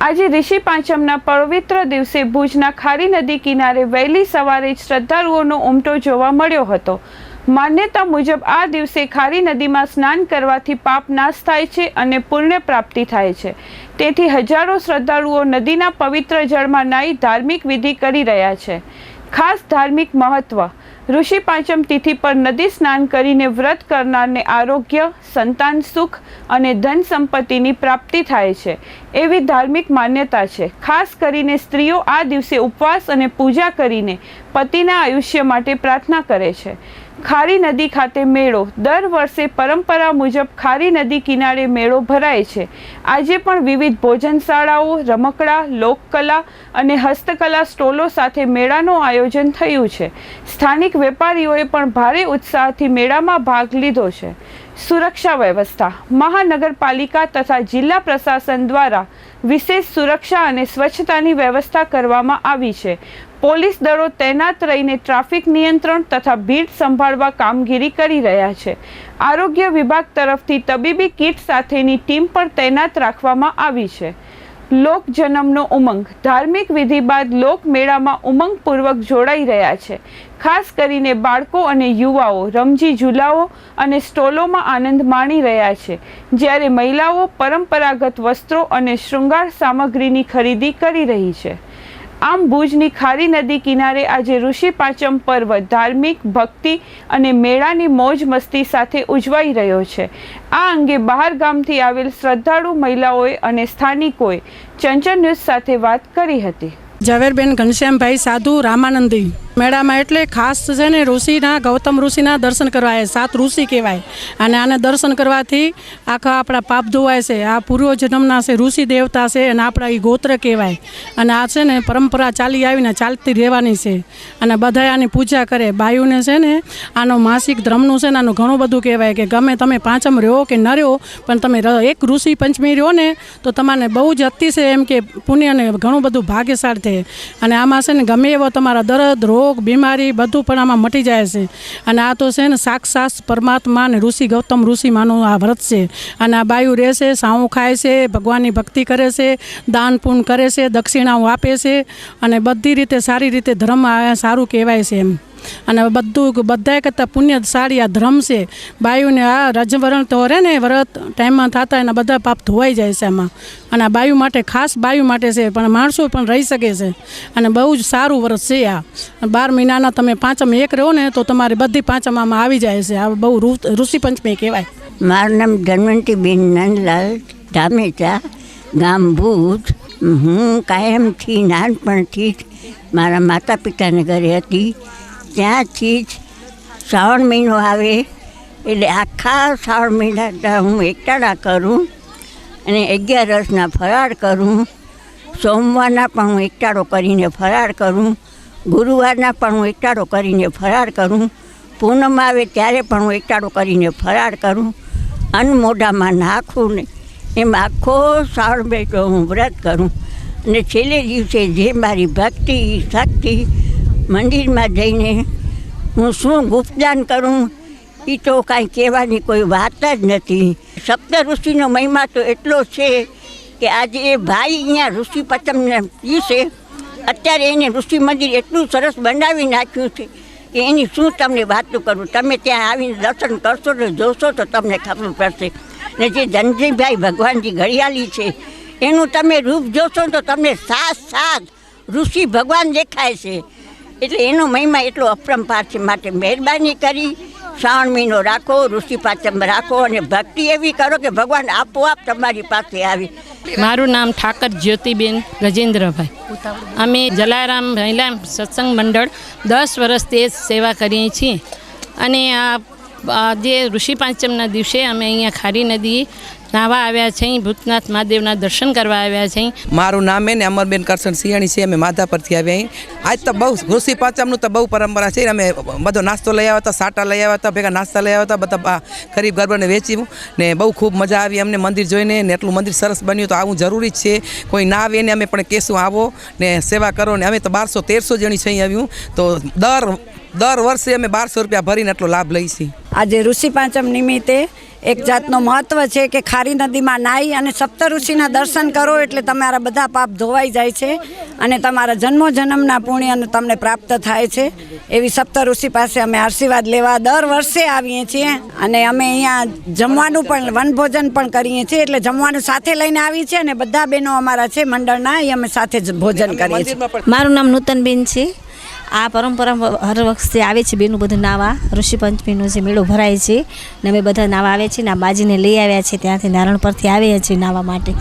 આજે ઋષિ પાંચમના પવિત્ર દિવસે ભુજના ખારી નદી કિનારે વહેલી સવારે શ્રદ્ધાળુઓનો ઉમટો જોવા મળ્યો હતો. માન્યતા મુજબ આ દિવસે ખારી નદીમાં સ્નાન કરવાથી પાપ નાશ થાય છે અને પુણ્ય પ્રાપ્તિ થાય છે. તેથી હજારો શ્રદ્ધાળુઓ નદીના પવિત્ર જળમાં નાહી ધાર્મિક વિધિ કરી રહ્યા છે. ખાસ ધાર્મિક મહત્વ. ઋષિ પાંચમ તિથિ પર નદી સ્નાન કરીને વ્રત કરનારને આરોગ્ય, સંતાન સુખ અને ધન સંપત્તિની પ્રાપ્તિ થાય છે. એવી ધાર્મિક માન્યતા છે. ખાસ કરીને સ્ત્રીઓ આ દિવસે ઉપવાસ અને પૂજા કરીને પતિના આયુષ્ય માટે પ્રાર્થના કરે છે. ખારી નદી ખાતે મેળો. દર વર્ષે પરંપરા મુજબ ખારી નદી કિનારે મેળો ભરાય છે. આજે પણ વિવિધ ભોજનશાળાઓ, રમકડા, લોકકલા અને હસ્તકલા સ્ટોલો સાથે મેળાનું આયોજન થયું છે. સ્થાનિક વેપારીઓએ પણ ભારે ઉત્સાહથી મેળામાં ભાગ લીધો છે. સુરક્ષા વ્યવસ્થા, મહાનગરપાલિકા તથા જિલ્લા પ્રશાસન દ્વારા વિશેષ સુરક્ષા અને સ્વચ્છતાની વ્યવસ્થા કરવામાં આવી છે. પોલીસ દળો તૈનાત રહીને ટ્રાફિક નિયંત્રણ તથા ભીડ સંભાળવા કામગીરી કરી રહ્યા છે. આરોગ્ય વિભાગ તરફથી તબીબી કીટ સાથેની ટીમ પણ તૈનાત રાખવામાં આવી છે. લોક જન્મનો ઉમંગ. ધાર્મિક વિધિ બાદ લોક મેળામાં ઉમંગપૂર્વક જોડાઈ રહ્યા છે. ખાસ કરીને બાળકો અને યુવાઓ રમજી ઝૂલાઓ અને સ્ટોલોમાં આનંદ માણી રહ્યા છે. જ્યારે મહિલાઓ પરંપરાગત વસ્ત્રો અને શૃંગાર સામગ્રીની ખરીદી કરી રહી છે. આમ ભુજની ખારી નદી કિનારે આજે ઋષિ પાંચમ પર્વ ધાર્મિક, ભક્તિ અને મેળાની મોજ મસ્તી સાથે ઉજવાઈ રહ્યો છે. આ અંગે બહાર ગામથી આવેલ શ્રદ્ધાળુ મહિલાઓએ અને સ્થાનિકોએ ચંચલ ન્યૂઝ સાથે વાત કરી હતી. ઝવેરબેન ઘનશ્યામભાઈ સાધુ રામાનંદી. મેળામાં એટલે ખાસ છે ને ઋષિના, ગૌતમ ઋષિના દર્શન કરવાય, સાત ઋષિ કહેવાય. અને આને દર્શન કરવાથી આખા આપણા પાપ ધોવાય છે. આ પૂર્વ જન્મના છે, ઋષિ દેવતા છે અને આપણા એ ગોત્ર કહેવાય. અને આ છે ને પરંપરા ચાલી આવીને ચાલતી રહેવાની છે. અને બધા આની પૂજા કરે. બાયુને છે ને આનો માસિક ધર્મનું છે ને આનું ઘણું બધું કહેવાય કે ગમે તમે પાંચમ રહ્યો કે ન રહ્યો, પણ તમે એક ઋષિ પંચમી રહ્યો ને, તો તમારે બહુ જ અતિશય એમ કે પુણ્યને ઘણું બધું ભાગ્યશાળ થાય. અને આમાં છે ને ગમે એવો તમારા દરદ, રોગ બીમારી બધું પણ આમાં મટી જાય છે. અને આ તો છે ને સાક્ષાત પરમાત્મા અને ઋષિ ગૌતમ ઋષિ માનું આ વ્રત છે. અને આ બાયું રહેશે સાવું ખાય છે, ભગવાનની ભક્તિ કરે છે, દાન પૂન કરે છે, દક્ષિણાઓ આપે છે. અને બધી રીતે સારી રીતે ધર્મ સારું કહેવાય છે એમ. અને બધું બધાય કરતાં સાડી આ ધર્મ છે. બાયુને આ રજવરણ તો રહે ને વ્રત ટાઈમમાં થતા એના બધા પાપ ધોવાઈ જાય છે આમાં અને આ બાયુ માટે ખાસ બાયુ માટે છે, પણ માણસો પણ રહી શકે છે. અને બહુ જ સારું વ્રત છે આ. બાર મહિનાના તમે પાંચમ એક રહો ને તો તમારી બધી પાંચમ આમાં આવી જાય છે. આ બહુ ઋષિ પંચમી કહેવાય. મારું નામ ધન્વંતીબેન નંદલાલ ધામેચા, ગામ ભૂત. હું કાયમથી નાનપણથી જ મારા માતા પિતાને ઘરે હતી. ત્યાંથી જ શ્રાવણ મહિનો આવે, એટલે આખા શ્રાવણ મહિના હું એકટાણા કરું અને અગિયારસના ફરાળ કરું. સોમવારના પણ હું એકટાળો કરીને ફરાળ કરું. ગુરુવારના પણ હું એકટાળો કરીને ફરાળ કરું. પૂનમ આવે ત્યારે પણ હું એકટાળો કરીને ફરાળ કરું. અન્ન મોઢામાં નાખું ને એમ આખો શ્રાવણ મહિનો હું વ્રત કરું. અને છેલ્લે દિવસે જે મારી ભક્તિ શક્તિ મંદિરમાં જઈને હું શું ગુપ્તદાન કરું એ તો કાંઈ કહેવાની કોઈ વાત જ નથી. સપ્ત ઋષિનો મહિમા તો એટલો છે કે આજે એ ભાઈ અહીંયા ઋષિ પચમને દિવસે અત્યારે એને ઋષિ મંદિર એટલું સરસ બનાવી નાખ્યું છે કે એની શું તમને વાતો કરું? તમે ત્યાં આવીને દર્શન કરશો તો જોશો તો તમને ખબર પડશે. ને જે ધનજીભાઈ ભગવાનજી ઘડિયાળી છે, એનું તમે રૂપ જોશો તો તમને સાત સાત ઋષિ ભગવાન દેખાય છે. એટલે એનો મહિમા એટલો અપરંપાર છે, માટે મહેરબાની કરી, શ્રાવણ મહિનો રાખો, ઋષિ પાચમ રાખો અને ભક્તિ એવી કરો કે ભગવાન આપોઆપ તમારી પાસે આવી. મારું નામ ઠાકર જ્યોતિબેન ગજેન્દ્રભાઈ. અમે જલારામ મહિલા સત્સંગ મંડળ દસ વર્ષથી સેવા કરીએ છીએ. અને આ જે ઋષિ પાંચમના દિવસે અમે અહીંયા ખારી નદી નાહવા આવ્યા છે ભૂતનાથ મહાદેવના દર્શન કરવા આવ્યા છે. મારું નામ એને અમરબેન કરશન સિંહણી છે અમે માધાપરથી આવ્યા અહીં આજ તો બહુ ઋષિ પાંચમનું તો બહુ પરંપરા છે અમે બધો નાસ્તો લઈ આવ્યા હતા સાટા લઈ આવ્યા હતા ભેગા નાસ્તા લઈ આવ્યા હતા બધા ગરીબ ગરબાને વેચ્યું ને બહુ ખૂબ મજા આવી અમને મંદિર જોઈને ને એટલું મંદિર સરસ બન્યું તો આવું જરૂરી જ છે. કોઈ ના આવે ને અમે પણ કહેશું આવો ને સેવા કરો ને અમે તો બારસો તેરસો જણી છે અહીં આવ્યું. તો દર દર વર્ષે અમે બારસો રૂપિયા ભરીને એટલો લાભ લઈશી આજે ઋષિ પાંચમ નિમિત્તે એક જાતનો મહત્ત્વ છે કે ખારી નદીમાં નાહી અને સપ્તઋષિના દર્શન કરો એટલે તમારા બધા પાપ ધોવાઈ જાય છે અને તમારા જન્મો જન્મના પુણ્યને તમને પ્રાપ્ત થાય છે. એવી સપ્તઋષિ પાસે અમે આશીર્વાદ લેવા દર વર્ષે આવીએ છીએ અને અમે અહીંયા જમવાનું પણ, વનભોજન પણ કરીએ છીએ એટલે જમવાનું સાથે લઈને આવીએ છીએ અને બધા બહેનો અમારા છે મંડળના, એ અમે સાથે જ ભોજન કરીએ છીએ. મારું નામ નૂતનબેન છે. આ પરંપરા હર વખતે આવે છે બેનું બધું નાવા. ઋષિ પંચમીનો જે મેળો ભરાય છે ને અમે બધા નાવા આવે છે ને આ બાજીને લઈ આવ્યા છે ત્યાંથી નારણ પરથી આવ્યા છીએ નાવા માટે.